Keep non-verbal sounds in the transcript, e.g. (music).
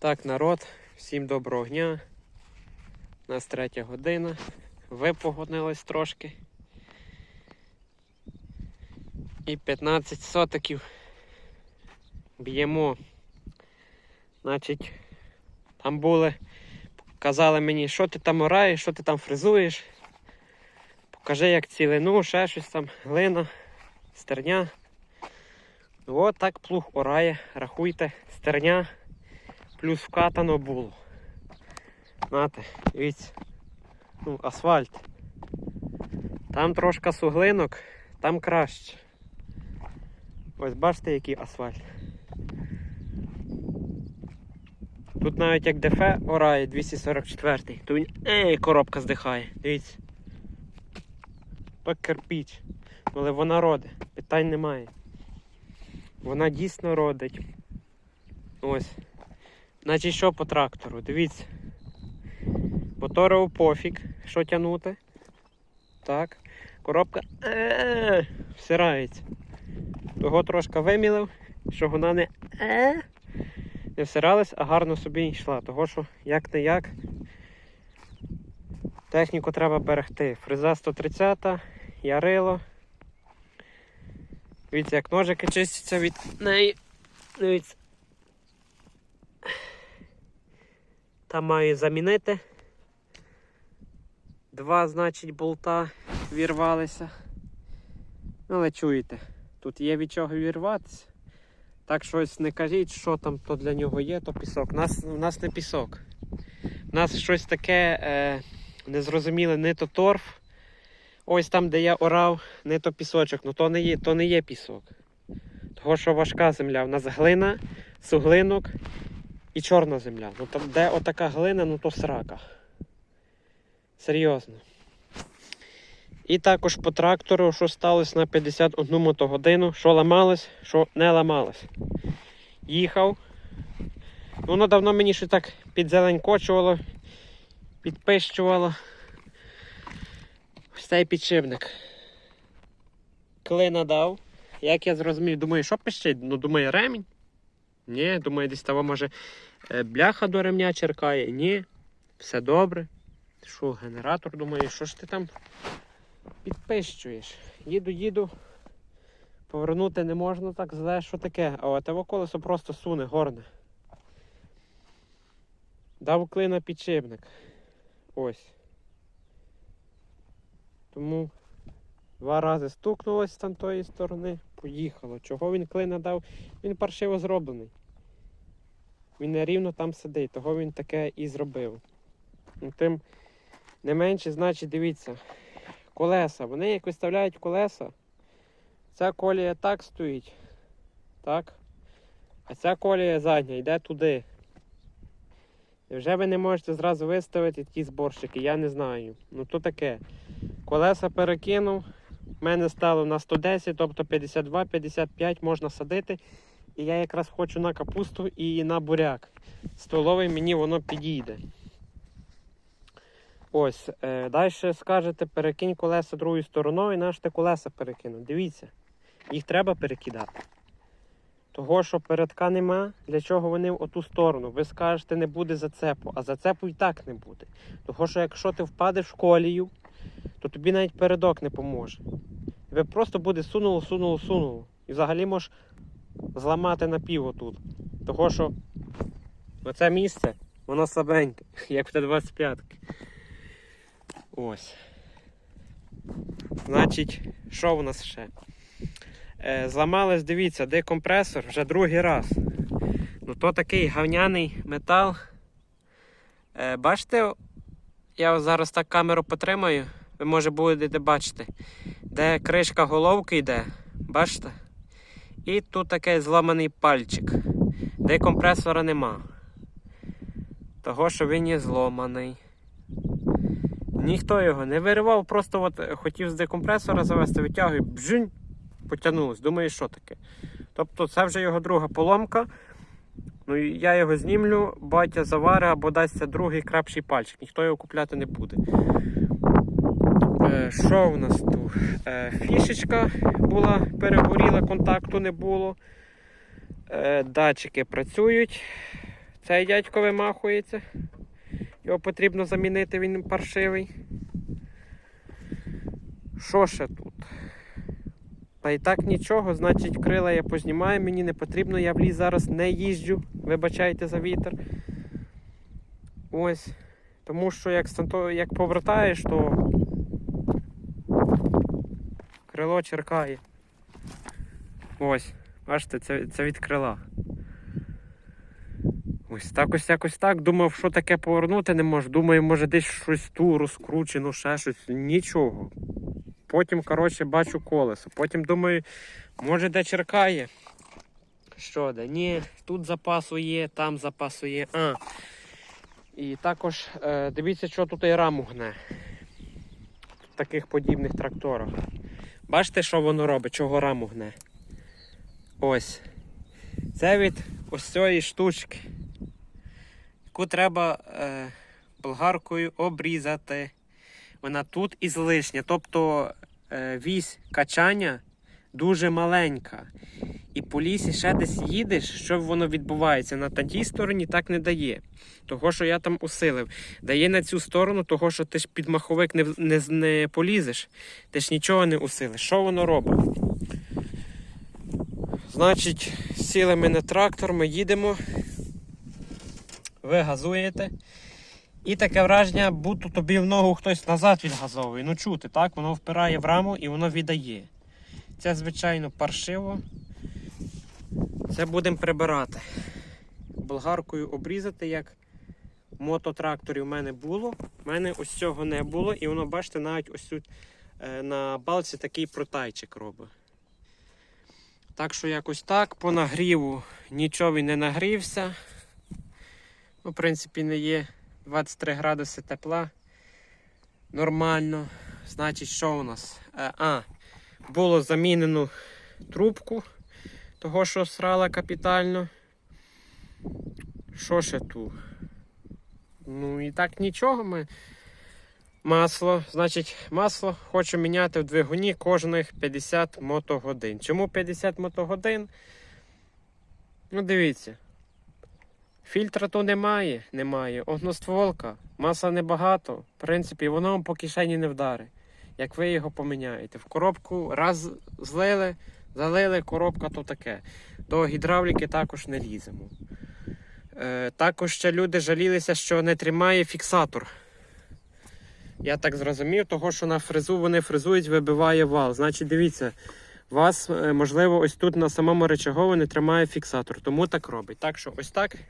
Так, народ, всім доброго дня. У нас третя година. Випогоднилось трошки. І 15 сотиків б'ємо. Значить, там були, казали мені, що ти там ораєш, що ти там фризуєш. Покажи, як цілину, ще щось там, глина, стерня. От так плуг орає, рахуйте, стерня плюс вкатано було. Знаєте, дивіться. Ну, асфальт. Там трошки суглинок, там краще. Ось бачите, який асфальт. Тут навіть як дефе орає 244 то він ей, коробка здихає. Дивіться. То кирпіч. Але вона родить, питань немає. Вона дійсно родить. Ось. Значить, що по трактору? Дивіться. Мотору пофіг, що тягнути. Так. Коробка е всирається. Того трошки вимілив, щоб вона не е не всиралась, а гарно собі йшла. Того що як не як. Техніку треба берегти. Фреза 130, ярило. Дивіться, як ножики чистяться від неї. Дивіться. Там маю замінити. Два, значить, болта вірвалися. Ну, Але чуєте, тут є від чого вірватися. Так щось не кажіть, що там то для нього є, то пісок. У нас, у нас не пісок. У нас щось таке е, незрозуміле, не то торф. Ось там, де я орав, не то пісочок, ну то не є, то не є пісок. Того, що важка земля. У нас глина, суглинок і чорна земля. Ну там, де отака глина, ну то срака. Серйозно. І також по трактору, що сталося на 51 мотогодину, що ламалось, що не ламалось. Їхав. Воно давно мені ще так підзеленькочувало, підпищувало. Ось цей підшипник. Клина дав. Як я зрозумів, думаю, що пищить? Ну, думаю, ремінь. Ні, думаю, десь того може е, бляха до ремня черкає. Ні, все добре. Що, генератор, думаю, що ж ти там підпищуєш? Їду, їду. Повернути не можна так, зле, що таке. А от його колесо просто суне, горне. Дав клина підшипник. Ось. Тому два рази стукнулось там тої сторони, поїхало. Чого він клина дав? Він паршиво зроблений. Він нерівно там сидить, того він таке і зробив. Ну, Тим не менше, значить, дивіться, колеса. Вони як виставляють колеса, ця колія так стоїть. Так? А ця колія задня йде туди. І вже ви не можете зразу виставити ті зборщики, я не знаю. Ну то таке. Колеса перекинув. У мене стало на 110, тобто 52-55 можна садити. І я якраз хочу на капусту і на буряк. Столовий мені воно підійде. Ось, е, далі скажете, перекинь колеса другою стороною, і наш ти колеса перекинув. Дивіться, їх треба перекидати. Того, що передка нема, для чого вони в оту сторону? Ви скажете, не буде зацепу, а зацепу і так не буде. Того, що якщо ти впадеш в колію, то тобі навіть передок не поможе. Тебе просто буде сунуло, сунуло, сунуло. І взагалі можеш зламати напів отут. Того, що оце місце, воно слабеньке, (laughs) як в Т-25. Ось. Значить, що в нас ще? Е, зламалось, дивіться, декомпресор вже другий раз. Ну то такий гавняний метал. Е, бачите, я зараз так камеру потримаю, ви може будете бачити, де кришка головки йде, бачите? І тут такий зламаний пальчик, де компресора нема. Того, що він є зломаний. Ніхто його не виривав, просто от хотів з декомпресора завести, витягує, бжинь, потягнулось. Думаю, що таке. Тобто це вже його друга поломка. Ну я його знімлю, батя завари або дасться другий крапший пальчик. Ніхто його купляти не буде. Е, Що в нас тут? Е, Фішечка була, перегоріла, контакту не було. Е, Датчики працюють. Цей дядько вимахується. Його потрібно замінити, він паршивий. Що ще тут? Та і так нічого, значить крила я познімаю, мені не потрібно, я в ліс зараз не їжджу, вибачайте за вітер. Ось. Тому що як, як повертаєш, то крило черкає. Ось, бачите, це, це від крила. Ось так ось якось так. Думав, що таке повернути не можу. Думаю, може десь щось ту розкручено, ще щось. Нічого. Потім, коротше, бачу колесо. Потім думаю, може де черкає. Що де? Ні, тут запасу є, там запасу є. А. І також е, дивіться, що тут і раму гне. В таких подібних тракторах. Бачите, що воно робить, чого раму гне? Ось. Це від ось цієї штучки, яку треба е, болгаркою обрізати. Вона тут і злишня. Тобто е, вісь качання дуже маленька. І по лісі ще десь їдеш, що воно відбувається. На тій стороні так не дає. Того, що я там усилив. Дає на цю сторону, того, що ти ж під маховик не, не, не полізеш, ти ж нічого не усилиш. Що воно робить? Значить, сіли ми на трактор, ми їдемо. Ви газуєте. І таке враження, будто тобі в ногу хтось назад відгазовує. Ну чути, так? Воно впирає в раму і воно віддає. Це, звичайно, паршиво. Це будемо прибирати. Болгаркою обрізати, як в мототракторі в мене було. У мене ось цього не було. І воно, бачите, навіть ось тут е, на балці такий протайчик робить. Так що якось так, по нагріву нічого він не нагрівся. Ну, в принципі, не є 23 градуси тепла. Нормально. Значить, що у нас? Е, А, було замінено трубку, того, що срала капітально. Що ще тут? Ну і так нічого ми. Масло. Значить, масло хочу міняти в двигуні кожних 50 мотогодин. Чому 50 мотогодин? Ну, дивіться. Фільтра то немає, немає. Одностволка, маса небагато. В принципі, воно вам по кишені не вдарить. Як ви його поміняєте. В коробку раз злили, залили, коробка то таке. До гідравліки також не ліземо. Е, також ще люди жалілися, що не тримає фіксатор. Я так зрозумів, того, що на фрезу вони фрезують, вибиває вал. Значить, дивіться, вас, е, можливо, ось тут на самому речагові не тримає фіксатор, тому так робить. Так що ось так